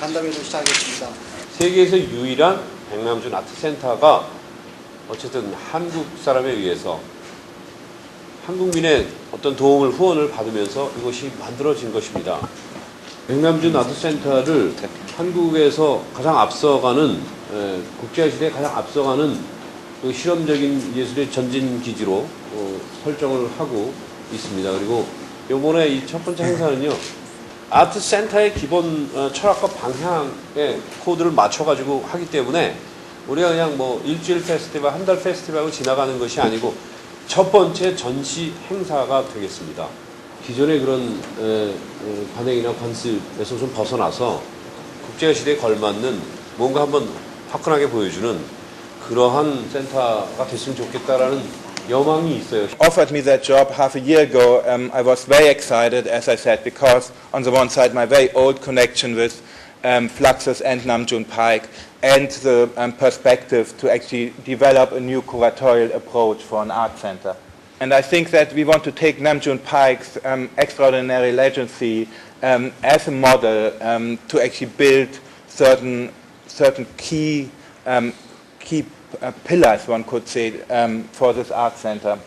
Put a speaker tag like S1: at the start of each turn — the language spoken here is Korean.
S1: 간담회를 시작하겠습니다.
S2: 세계에서 유일한 백남준 아트센터가 어쨌든 한국 사람에 의해서 한국민의 어떤 도움을 후원을 받으면서 이것이 만들어진 것입니다. 백남준 아트센터를 한국에서 가장 앞서가는 에, 국제시대에 가장 앞서가는 그 실험적인 예술의 전진 기지로 어, 설정을 하고 있습니다. 그리고 이번에 이 첫 번째 행사는요. 아트 센터의 기본 어, 철학과 방향의 코드를 맞춰가지고 하기 때문에 우리가 그냥 뭐 일주일 페스티벌, 한 달 페스티벌하고 지나가는 것이 아니고 첫 번째 전시 행사가 되겠습니다. 기존의 그런 관행이나 관습에서 좀 벗어나서 국제 시대에 걸맞는 뭔가 한번 화끈하게 보여주는 그러한 센터가 됐으면 좋겠다라는 여망이 있어요.
S3: offered me that job half a year ago, um, I was very excited, as I said, because on the one side, my very old connection with um, Fluxus and Namjoon Pike, and the um, perspective to actually develop a new curatorial approach for an art center. And I think that we want to take Namjoon Pike's um, extraordinary legacy um, as a model um, to actually build certain, certain key, um, key uh, pillars, one could say, um, for this art center.